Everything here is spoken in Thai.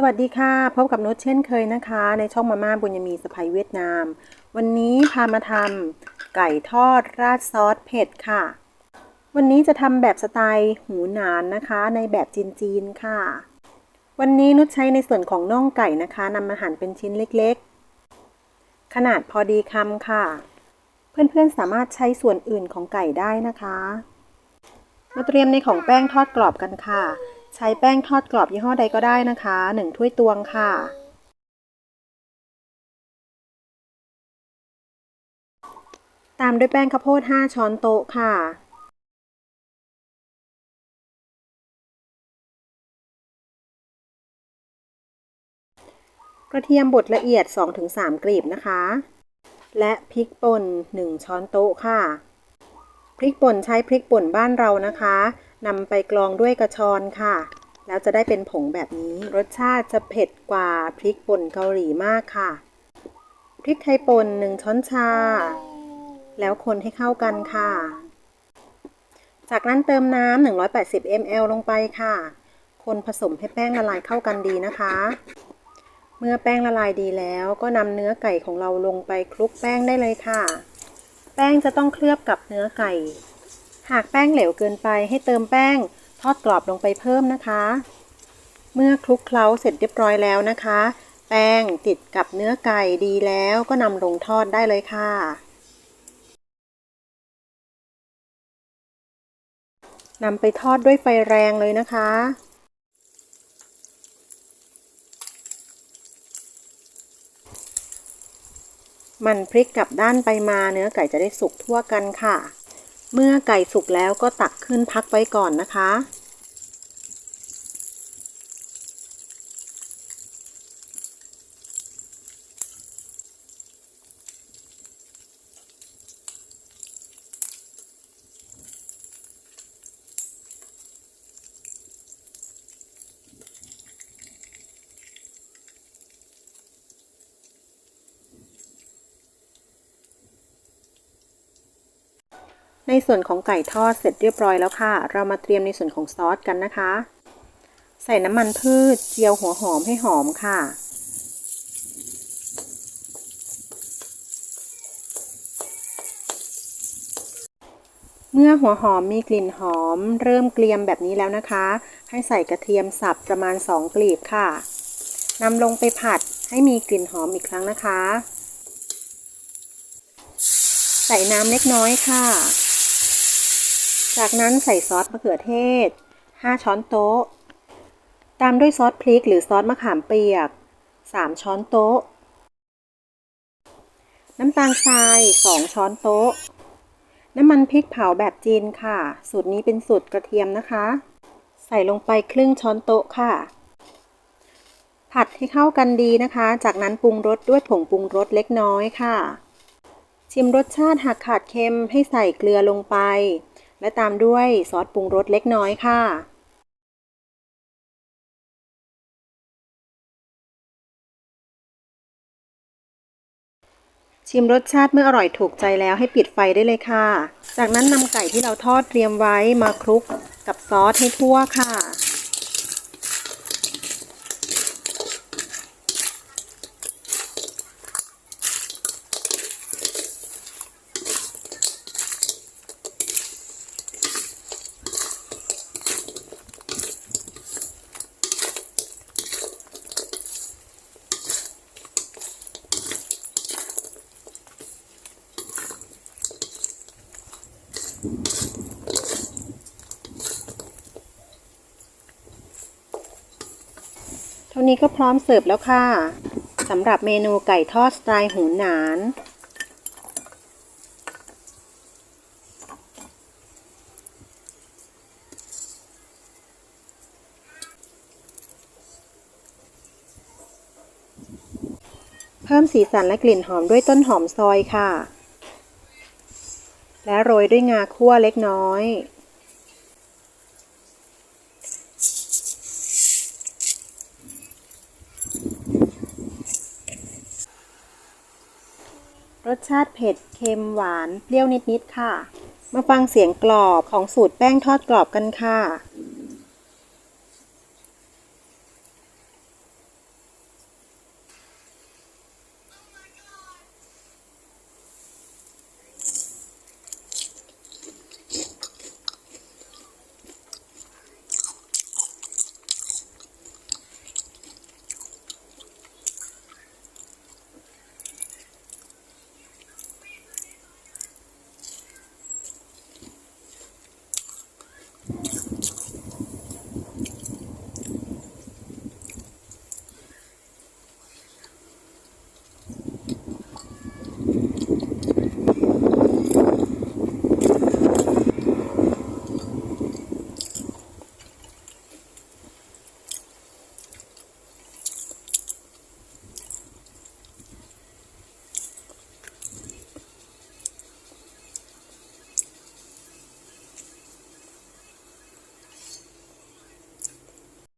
สวัสดีค่ะ พบกับนุชเช่นเคยนะคะ ในช่องมาม่าบุญยมีสะพายเวียดนาม วันนี้พามาทำไก่ทอดราดซอสเผ็ดค่ะ วันนี้จะทำแบบสไตล์หูหนานนะคะ ในแบบจีนๆค่ะ วันนี้นุชใช้ในส่วนของน่องไก่นะคะนำมาหั่นเป็นชิ้นเล็กๆ ขนาดพอดีคำค่ะ เพื่อนๆสามารถใช้ส่วนอื่นของไก่ได้นะคะ มาเตรียมในของแป้งทอดกรอบกันค่ะ ใช้แป้งทอดกรอบยี่ห้อใดก็ได้นะคะหนึ่งถ้วยตวงค่ะ ตามด้วยแป้งข้าวโพด 5 ช้อนโต๊ะค่ะ กระเทียมบดละเอียด 2-3 กลีบนะคะ และพริกป่น 1 ช้อนโต๊ะค่ะ พริกป่นใช้พริกป่นบ้านเรานะคะ นำไปกรองด้วยกระชอนค่ะ แล้วจะได้เป็นผงแบบนี้ รสชาติจะเผ็ดกว่าพริกป่นเกาหลีมากค่ะ พริกไทยป่น1ช้อนชา แล้วคนให้เข้ากันค่ะ จากนั้นเติมน้ำ180 ml ลงไปค่ะ คนผสมให้แป้งละลายเข้ากันดีนะคะ เมื่อแป้งละลายดีแล้วก็นำเนื้อไก่ของเราลงไปคลุกแป้งได้เลยค่ะ แป้งจะต้องเคลือบกับเนื้อไก่ หากแป้งเหลวเกินไปให้เติมแป้งทอดกรอบลงไปเพิ่มนะคะ เมื่อคลุกเคล้าเสร็จเรียบร้อยแล้วนะคะ แป้งติดกับเนื้อไก่ดีแล้วก็นำลงทอดได้เลยค่ะ นำไปทอดด้วยไฟแรงเลยนะคะมันพลิกกลับด้านไปมาเนื้อไก่จะได้สุกทั่วกันค่ะ เมื่อไก่สุกแล้วก็ตักขึ้นพักไว้ก่อนนะคะ ในส่วนของไก่ทอดเสร็จเรียบร้อยแล้วค่ะ เรามาเตรียมในส่วนของซอสกันนะคะ ใส่น้ำมันพืชเจียวหัวหอมให้หอมค่ะ เมื่อหัวหอมมีกลิ่นหอม เริ่มเกรียมแบบนี้แล้วนะคะ ให้ใส่กระเทียมสับประมาณ 2 กลีบค่ะนำลงไปผัดให้มีกลิ่นหอมอีกครั้งนะคะ ใส่น้ำเล็กน้อยค่ะ จากนั้นใส่ซอสมะเขือเทศ 5 ช้อนโต๊ะ ตามด้วยซอสพริกหรือซอสมะขามเปียก 3 ช้อนโต๊ะ น้ำตาลทราย 2 ช้อนโต๊ะ น้ำมันพริกเผาแบบจีนค่ะ สูตรนี้เป็นสูตรกระเทียมนะคะ ใส่ลงไปครึ่งช้อนโต๊ะค่ะ ผัดให้เข้ากันดีนะคะ จากนั้นปรุงรสด้วยผงปรุงรสเล็กน้อยค่ะ ชิมรสชาติหากขาดเค็มให้ใส่เกลือลงไป และตามด้วยซอสปรุงรสเล็กน้อยค่ะ ชิมรสชาติเมื่ออร่อยถูกใจแล้วให้ปิดไฟได้เลยค่ะ จากนั้นนำไก่ที่เราทอดเตรียมไว้มาคลุกกับซอสให้ทั่วค่ะ นี้ก็พร้อมเสิร์ฟแล้วค่ะสำหรับเมนูไก่ทอดสไตล์หูหนาน เพิ่มสีสันและกลิ่นหอมด้วยต้นหอมซอยค่ะ และโรยด้วยงาคั่วเล็กน้อย รสชาติเผ็ด เค็มหวาน เปรี้ยวนิดๆค่ะ มาฟังเสียงกรอบของสูตรแป้งทอดกรอบกันค่ะ